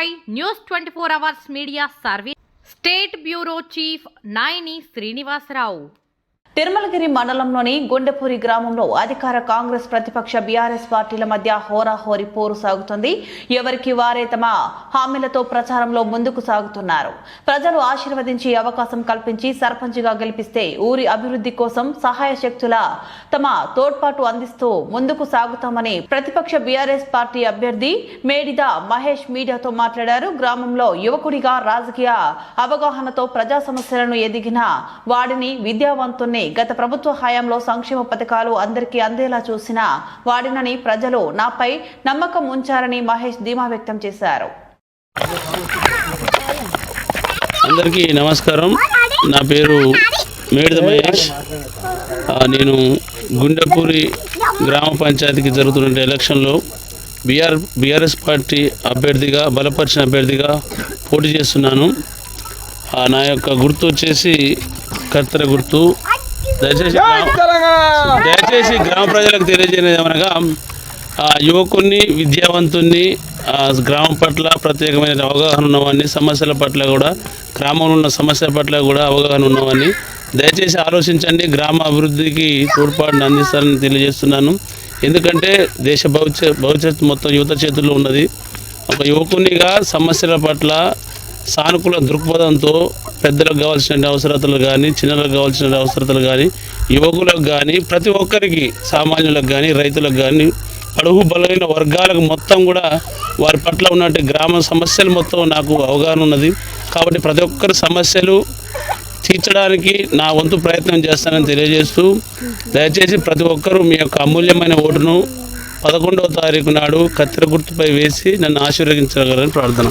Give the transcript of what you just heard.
By news twenty four hours media service state bureau chief Nayani Srinivasarao. Tirumalagiri మండలంలోని గుండెపూరి గ్రామంలో అధికార కాంగ్రెస్ ప్రతిపక్ష BRS పార్టీల మధ్య హోరాహోరి పోరు సాగుతుంది. ఎవరికి వారే తమ హామీలతో ప్రచారంలో ముందుకు సాగుతున్నారు. ప్రజలు ఆశీర్వదించి అవకాశం కల్పించి సర్పంచ్గా గెలిపిస్తే ఊరి అభివృద్ధి కోసం సహాయ శక్తుల తమ తోడ్పాటు అందిస్తూ ముందుకు సాగుతామని ప్రతిపక్ష బీఆర్ఎస్ పార్టీ అభ్యర్థి మేడిద మహేష్ మీడియాతో మాట్లాడారు. గ్రామంలో యువకుడిగా రాజకీయ అవగాహనతో ప్రజా సమస్యలను ఎదిగిన వాడిని విద్యావంతుణ్ణి గత ప్రభుత్వ హయాంలో సంక్షేమ పథకాలు అందరికీ అందేలా చూసిన వాడినని ప్రజలు నాపై నమ్మకం ఉంచారని మహేష్ ధీమా వ్యక్తం చేశారు. అందరికీ నమస్కారం. నా పేరు మేడిద మహేష్. నేను గుండెపూరి గ్రామ పంచాయతీకి జరుగుతున్న ఎలక్షన్లో బీఆర్ బీఆర్ఎస్ పార్టీ అభ్యర్థిగా బలపరిచిన అభ్యర్థిగా పోటీ చేస్తున్నాను. నా యొక్క గుర్తు వచ్చేసి కర్తర గుర్తు. దయచేసి గ్రామ- దయచేసి గ్రామ ప్రజలకు ఆ యువకుని విద్యావంతుణ్ణి ఆ గ్రామం పట్ల ప్రత్యేకమైన అవగాహన ఉన్నవాడిని సమస్యల పట్ల కూడా గ్రామంలో ఉన్న సమస్యల పట్ల కూడా అవగాహన ఉన్నవాడిని దయచేసి ఆలోచించండి గ్రామ అభివృద్ధికి తోడ్పాటును అందిస్తారని తెలియజేస్తున్నాను. ఎందుకంటే దేశ భవిష్యత్ భవిష్యత్తు మొత్తం యువత చేతుల్లో ఉన్నది. ఒక యువకునిగా సమస్యల పట్ల సానుకూల దృక్పథంతో పెద్దలకు కావాల్సిన అవసరతలు కానీ చిన్నలకు కావాల్సిన అవసరతలు కానీ యువకులకు కానీ ప్రతి ఒక్కరికి సామాన్యులకు కానీ రైతులకు కానీ అడుగు బలమైన వర్గాలకు మొత్తం కూడా వారి పట్ల ఉన్నట్టు గ్రామ సమస్యలు మొత్తం నాకు అవగాహన ఉన్నది. కాబట్టి ప్రతి ఒక్కరి సమస్యలు తీర్చడానికి నా వంతు ప్రయత్నం చేస్తానని తెలియజేస్తూ దయచేసి ప్రతి ఒక్కరూ మీ యొక్క అమూల్యమైన ఓటును పదకొండవ తారీఖు నాడు కత్తెర గుర్తుపై వేసి నన్ను ఆశీర్వదించగలని ప్రార్థన.